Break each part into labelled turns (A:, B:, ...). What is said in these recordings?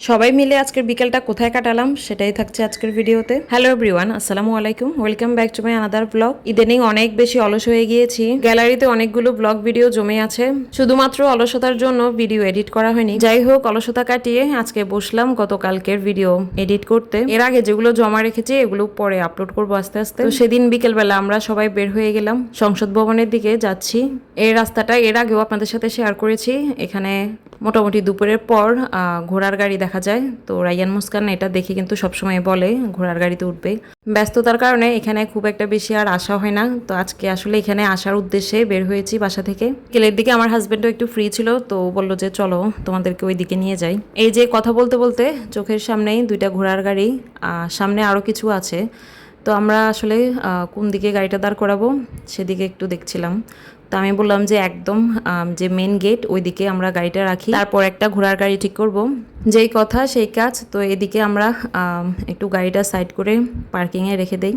A: সবাই মিলে আজকের বিকেলটা কোথায় কাটালাম সেটাই থাকছে আজকের ভিডিওতে। হ্যালো এভরিওয়ান আসসালামু আলাইকুম। Welcome back to my another blog ইদানিং অনেক বেশি অলস হয়ে গিয়েছি। গ্যালারিতে অনেকগুলো ব্লগ ভিডিও জমে আছে। শুধুমাত্র অলসতার জন্য ভিডিও এডিট করা হয়নি। যাই হোক, অলসতা কাটিয়ে আজকে বসলাম গতকালকের ভিডিও এডিট করতে। এর আগে যেগুলো জমা রেখেছি, এগুলো পরে আপলোড করব আস্তে আস্তে। তো সেদিন বিকেলবেলা আমরা সবাই বের হয়ে গেলাম। সংসদ ভবনের দিকে যাচ্ছি। এই রাস্তাটা এর আগেও আপনাদের সাথে শেয়ার করেছি। এখানে মোটামুটি দুপুরের পর ঘোড়ার গাড়ি দেখা যায়। তো রায়ান মুস্কান এটা দেখে কিন্তু সবসময় বলে, ঘোড়ার গাড়িতে উঠবে। ব্যস্ততার কারণে এখানে খুব একটা বেশি আর আসা হয় না। তো আজকে আসলে এখানে আসার উদ্দেশ্যে বের হয়েছি বাসা থেকে। কেলের দিকে আমার হাজব্যান্ডও একটু ফ্রি ছিল, তো বলল যে, চলো, তোমাদেরকে ওই দিকে নিয়ে যাই। এই যে কথা বলতে বলতে চোখের সামনেই দুইটা ঘোড়ার গাড়ি সামনে আরও কিছু আছে। তো আমরা আসলে কোন দিকে গাড়িটা দাঁড় করাবো সেদিকে একটু দেখছিলাম। তো আমি বললাম যে একদম যে মেন গেট ওইদিকে আমরা গাড়িটা রাখি। তারপর একটা ঘোড়ার গাড়ি ঠিক করব। যেই কথা সেই কাজ, তো এদিকে আমরা একটু গাড়িটা সাইড করে পার্কিংয়ে রেখে দেই।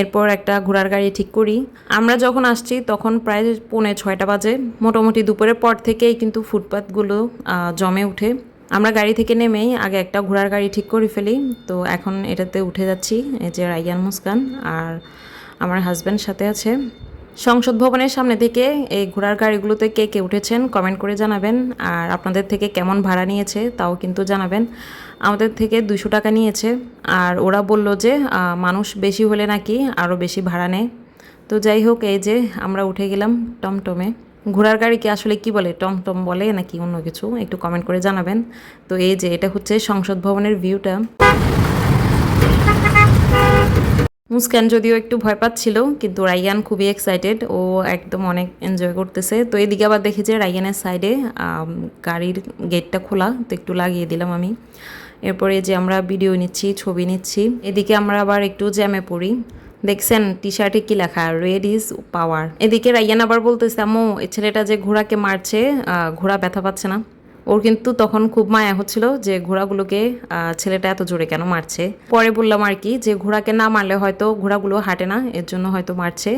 A: এরপর একটা ঘোড়ার গাড়ি ঠিক করি। আমরা যখন আসছি তখন প্রায় পৌনে ছয়টা বাজে। মোটামুটি দুপুরের পর থেকেই কিন্তু ফুটপাথগুলো জমে উঠে আমরা গাড়ি থেকে নেমেই আগে একটা ঘোড়ার গাড়ি ঠিক করে ফেলি। তো এখন এটাতে উঠে যাচ্ছি, এই যে রাইয়ান মুস্কান আর আমার হাজব্যান্ড সাথে আছে। সংসদ ভবনের সামনে থেকে এই ঘোড়ার গাড়িগুলোতে কে কে উঠেছেন কমেন্ট করে জানাবেন। আর আপনাদের থেকে কেমন ভাড়া নিয়েছে তাও কিন্তু জানাবেন। আমাদের থেকে দুশো টাকা নিয়েছে। আর ওরা বলল যে মানুষ বেশি হলে নাকি আরও বেশি ভাড়া নেয়। তো যাই হোক, এই যে আমরা উঠে গেলাম টমটমে। ঘোড়ার গাড়িকে আসলে কি বলে টম টম বলে নাকি অন্য কিছু? একটু কমেন্ট করে জানাবেন। তো এই যে এটা হচ্ছে সংসদ ভবনের ভিউটা মুস্কান যদিও একটু ভয় পাচ্ছিল, কিন্তু রাইয়ান খুবই এক্সাইটেড ও একদম অনেক এনজয় করতেছে। তো এদিকে আবার দেখি যে রাইয়ানের সাইডে গাড়ির গেটটা খোলা, তো একটু লাগিয়ে দিলাম আমি। এরপরে যে আমরা ভিডিও নিচ্ছি, ছবি নিচ্ছি। এদিকে আমরা আবার একটু জ্যামে পড়ি। দেখছেন টি শার্টে কি লেখা? রেড ইজ পাওয়ার এদিকে রাইয়ান আবার বলতেছে এই ছেলেটা যে ঘোড়াকে মারছে ঘোড়া ব্যথা পাচ্ছে না। ওর কিন্তু তখন খুব মায়া হচ্ছিল যে ঘোড়াগুলোকে ছেলেটা এত জোরে কেন মারছে। পরে বললাম আর কি যে ঘোড়াকে না মারলে হয়তো ঘোড়াগুলো হাঁটে না, এর জন্য হয়তো মারছে।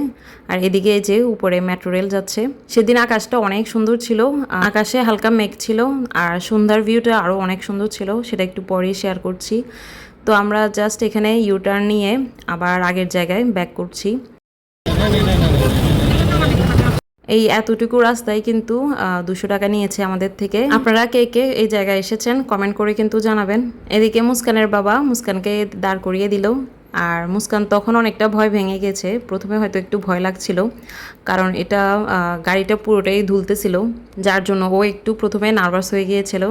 A: আর এদিকে যে উপরে মেট্রো রেল যাচ্ছে, সেদিন আকাশটা অনেক সুন্দর ছিল। আকাশে হালকা মেঘ ছিল, আর সন্ধ্যার ভিউটা আরও অনেক সুন্দর ছিল, সেটা একটু পরেই শেয়ার করছি। তো আমরা জাস্ট এখানে ইউটার্ন নিয়ে আবার আগের জায়গায় ব্যাক করছি। এই এতটুকু রাস্তায় কিন্তু দুশো টাকা নিয়েছে আমাদের থেকে। আপনারা কে কে এই জায়গায় এসেছেন কমেন্ট করে কিন্তু জানাবেন। এদিকে মুস্কানের বাবা মুস্কানকে দাঁড় করিয়ে দিল। আর মুস্কান তখন অনেকটা ভয় ভেঙে গেছে। প্রথমে হয়তো একটু ভয় লাগছিল, কারণ এটা গাড়িটা পুরোটাই ধুলতেছিল, যার জন্য ও একটু প্রথমে নার্ভাস হয়ে গিয়েছিল।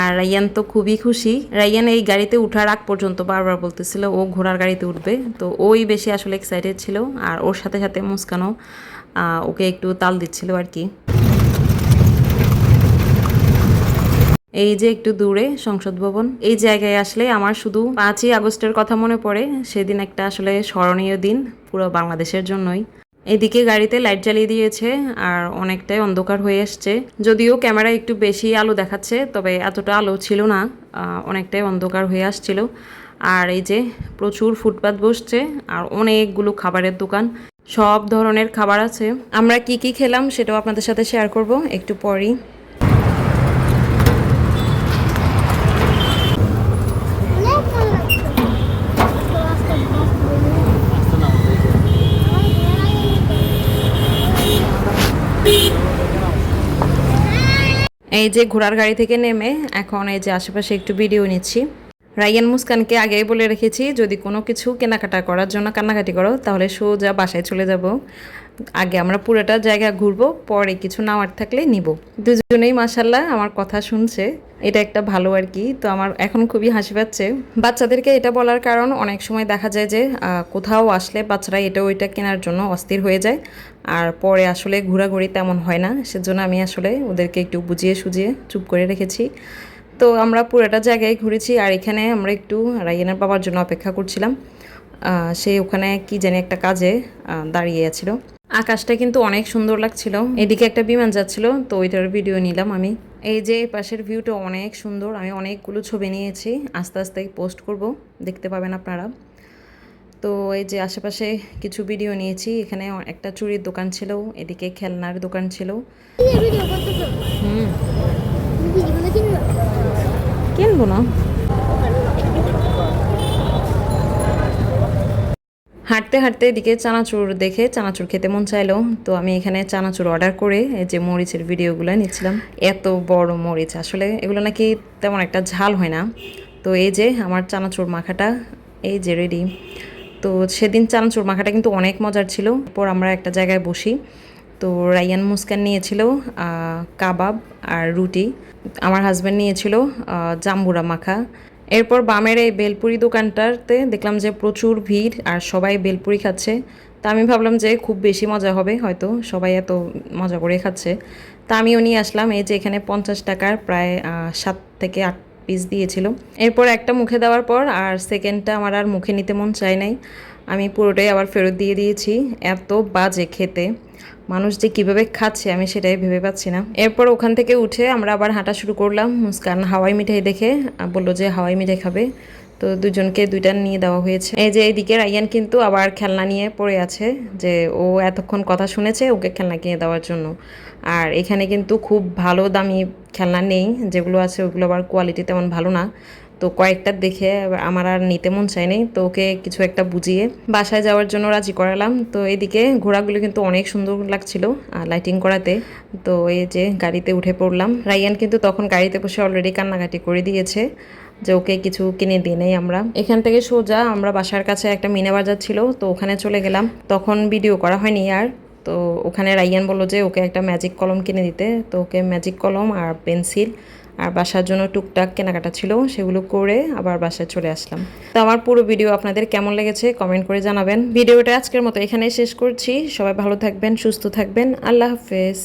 A: আর রাইয়ান তো খুবই খুশি। রাইয়ান এই গাড়িতে উঠার আগ পর্যন্ত বারবার বলতেছিল, ও ঘোড়ার গাড়িতে উঠবে। তো ওই বেশি আসলে এক্সাইটেড ছিল, আর ওর সাথে সাথে মুস্কানও ওকে একটু তাল দিচ্ছিল আর কি। এই যে একটু দূরে সংসদ ভবন, এই জায়গায় আসলে আমার শুধু পাঁচই আগস্টের কথা মনে পড়ে, সেদিন একটা আসলে স্মরণীয় দিন পুরো বাংলাদেশের জন্যই। এদিকে গাড়িতে লাইট জ্বালিয়ে দিয়েছে আর অনেকটাই অন্ধকার হয়ে এসছে যদিও ক্যামেরা একটু বেশি আলো দেখাচ্ছে, তবে এতটা আলো ছিল না অনেকটাই অন্ধকার হয়ে আসছিল। আর এই যে প্রচুর ফুটপাত বসছে আর অনেকগুলো খাবারের দোকান, সব ধরনের খাবার আছে। আমরা কি কি খেলাম সেটাও আপনাদের সাথে শেয়ার করব, একটু পরেই। এই যে ঘোড়ার গাড়ি থেকে নেমে এখন এই যে আশেপাশে একটু ভিডিও নিচ্ছি। রাইয়ান মুস্কানকে আগেই বলে রেখেছি, যদি কোনো কিছু কেনাকাটা করার জন্য কান্নাকাটি করো, তাহলে সোজা বাসায় চলে যাব। আগে আমরা পুরোটা জায়গা ঘুরবো, পরে কিছু নেওয়ার থাকলে নিব। দুজনেই মাসাল্লাহ আমার কথা শুনছে, এটা একটা ভালো আর কি। তো আমার এখন খুবই হাসি পাচ্ছে। বাচ্চাদেরকে এটা বলার কারণ, অনেক সময় দেখা যায় যে কোথাও আসলে বাচ্চারা এটা ওইটা কেনার জন্য অস্থির হয়ে যায়, আর পরে আসলে ঘোরাঘুরি তেমন হয় না। সেজন্য আমি আসলে ওদেরকে একটু বুঝিয়ে সুজিয়ে চুপ করে রেখেছি। তো আমরা পুরোটা জায়গায় ঘুরেছি আর এখানে আমরা একটু রাইয়ানের বাবার জন্য অপেক্ষা করছিলাম। সে ওখানে কি জানি একটা কাজে দাঁড়িয়ে আছিল। আকাশটা কিন্তু অনেক সুন্দর লাগছিল। এদিকে একটা বিমান যাচ্ছিল তো ওইটার ভিডিও নিলাম আমি। এই যে পাশের ভিউটা অনেক সুন্দর আমি অনেকগুলো ছবি নিয়েছি আস্তে আস্তে পোস্ট করব দেখতে পাবেন আপনারা। তো এই যে আশেপাশে কিছু ভিডিও নিয়েছি এখানে একটা চুড়ির দোকান ছিল এদিকে খেলনার দোকান ছিল। হুম। নেব না। হাঁটতে হাঁটতে এদিকে চানাচুর দেখে চানাচুর খেতে মন চাইলো। তো আমি এখানে চানাচুর অর্ডার করে যে মরিচের ভিডিওগুলো নিচ্ছিলাম। এত বড় মরিচ, আসলে এগুলো নাকি তেমন একটা ঝাল হয় না। তো এই যে আমার চানাচুর মাখাটা, এই যে রেডি তো সেদিন চানাচুর মাখাটা কিন্তু অনেক মজার ছিল। পর আমরা একটা জায়গায় বসি। তো রায়ান মুস্কান নিয়েছিল কাবাব আর রুটি। আমার হাজব্যান্ড নিয়েছিল জাম্বুরা মাখা। এরপর বামের এই বেলপুরি দোকানটাতে দেখলাম যে প্রচুর ভিড় আর সবাই বেলপুরি খাচ্ছে। তা আমি ভাবলাম যে খুব বেশি মজা হবে হয়তো, সবাই এত মজা করে খাচ্ছে। তা আমিও নিয়ে আসলাম, এই যে এখানে পঞ্চাশ টাকার প্রায় সাত থেকে আট পিস দিয়েছিল। এরপর একটা মুখে দেওয়ার পর আর সেকেন্ডটা আমার আর মুখে নিতে মন চায় নাই। আমি পুরোটাই আবার ফেরত দিয়ে দিয়েছি। এত বাজে খেতে। মানুষ যে কীভাবে খাচ্ছে আমি সেটাই ভেবে পাচ্ছি না। এরপর ওখান থেকে উঠে আমরা আবার হাঁটা শুরু করলাম। মুস্কান হাওয়াই মিঠাই দেখে বলল যে হাওয়াই মিঠাই খাবে। তো দুজনকে দুইটা নিয়ে দেওয়া হয়েছে। এই যে এইদিকে রাইয়ান কিন্তু আবার খেলনা নিয়ে পড়ে আছে যে ও এতক্ষণ কথা শুনেছে ওকে খেলনা কিনে দেওয়ার জন্য। আর এখানে কিন্তু খুব ভালো দামি খেলনা নেই। যেগুলো আছে ওগুলো আবার কোয়ালিটি তেমন ভালো না। তো কয়েকটা দেখে আমার আর নিতে মন চায়নি তো ওকে কিছু একটা বুঝিয়ে বাসায় যাওয়ার জন্য রাজি করালাম। তো এদিকে ঘোড়াগুলো কিন্তু অনেক সুন্দর লাগছিল লাইটিং করাতে। তো এই যে গাড়িতে উঠে পড়লাম। রাইয়ান কিন্তু তখন গাড়িতে বসে অলরেডি কান্নাকাটি করে দিয়েছে যে ওকে কিছু কিনে দিয়ে নেই আমরা। এখান থেকে সোজা আমরা বাসার কাছে একটা মিনা বাজার ছিল, তো ওখানে চলে গেলাম। তখন ভিডিও করা হয়নি আর। তো ওখানে রাইয়ান বলল যে ওকে একটা ম্যাজিক কলম কিনে দিতে। তো ওকে ম্যাজিক কলম আর পেন্সিল আর বাসার জন্য টুকটাক কেনাকাটা ছিল, সেগুলো করে আবার বাসায় চলে আসলাম। তো আমার পুরো ভিডিও আপনাদের কেমন লেগেছে কমেন্ট করে জানাবেন। ভিডিওটা আজকের মতো এখানেই শেষ করছি। সবাই ভালো থাকবেন, সুস্থ থাকবেন। আল্লাহ হাফেজ।